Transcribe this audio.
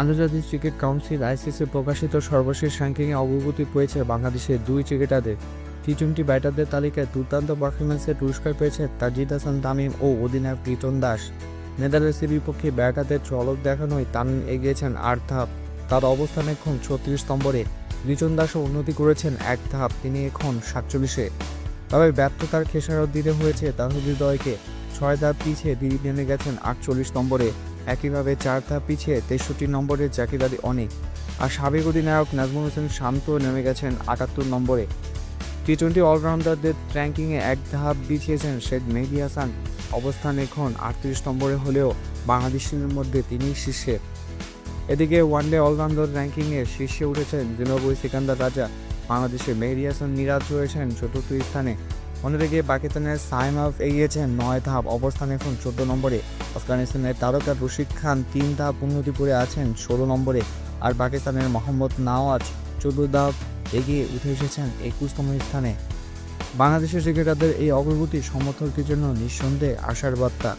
আন্তর্জাতিক cricket council ICC প্রকাশিত সর্বশেষ র্যাঙ্কিংয়ে অগ্রগতি পেয়েছে বাংলাদেশের দুই ক্রিকেটারদের। টি টোয়েন্টি ব্যাটারদের তালিকায় দুর্দান্ত পারফরমেন্সের পুরস্কার পেয়েছে তাজিদ হাসান তামিম ও অধিনায়ক প্রীতম দাস। নেদারল্যান্ডসের বিপক্ষে ব্যাটারদের চলক দেখানোয় তামিম এগিয়েছেন আট ধাপ। তার অবস্থান এখন ছত্রিশ নম্বরে। লিটন দাসও উন্নতি করেছেন এক ধাপ, তিনি এখন সাতচল্লিশে। তবে ব্যর্থতার খেসারত দিতে হয়েছে তাহিদ হৃদয়কে। ছয় ধাপ পিছিয়ে তিনি নেমে গেছেন আটচল্লিশ নম্বরে। একইভাবে চার ধাপ পিছিয়ে তেষট্টি নম্বরে জাকির আলী অনেক। আর সাবেক অধিনায়ক নাজমুল হোসেন শান্ত নেমে গেছেন আটাত্তর নম্বরে। টি টোয়েন্টি অলরাউন্ডারদের র্যাঙ্কিংয়ে এক ধাপ পিছিয়েছেন শেখ মেহদি হাসান। অবস্থান এখন আটত্রিশ নম্বরে হলেও বাংলাদেশের মধ্যে তিনি শীর্ষে। এদিকে ওয়ানডে অলরাউন্ডার র্যাঙ্কিংয়ে শীর্ষে উঠেছেন জিম্বাবুয়ে সিকান্দার রাজা। বাংলাদেশে মেহদি হাসান মিরাজ রয়েছেন চতুর্থ স্থানে। অন্যদিকে পাকিস্তানের সাইম আফ এগিয়েছেন নয় ধাপ, অবস্থান এখন চোদ্দ নম্বরে। আফগানিস্তানের তারকা রশিদ খান তিন ধাপ উন্নতি করে আছেন ষোলো নম্বরে, আর পাকিস্তানের মোহাম্মদ নওয়াজ চোদ্দ ধাপ এগিয়ে উঠে এসেছেন একুশতম স্থানে। বাংলাদেশের ক্রিকেটারদের এই অগ্রগতি সমর্থকদের জন্য নিঃসন্দেহে আশার বার্তা।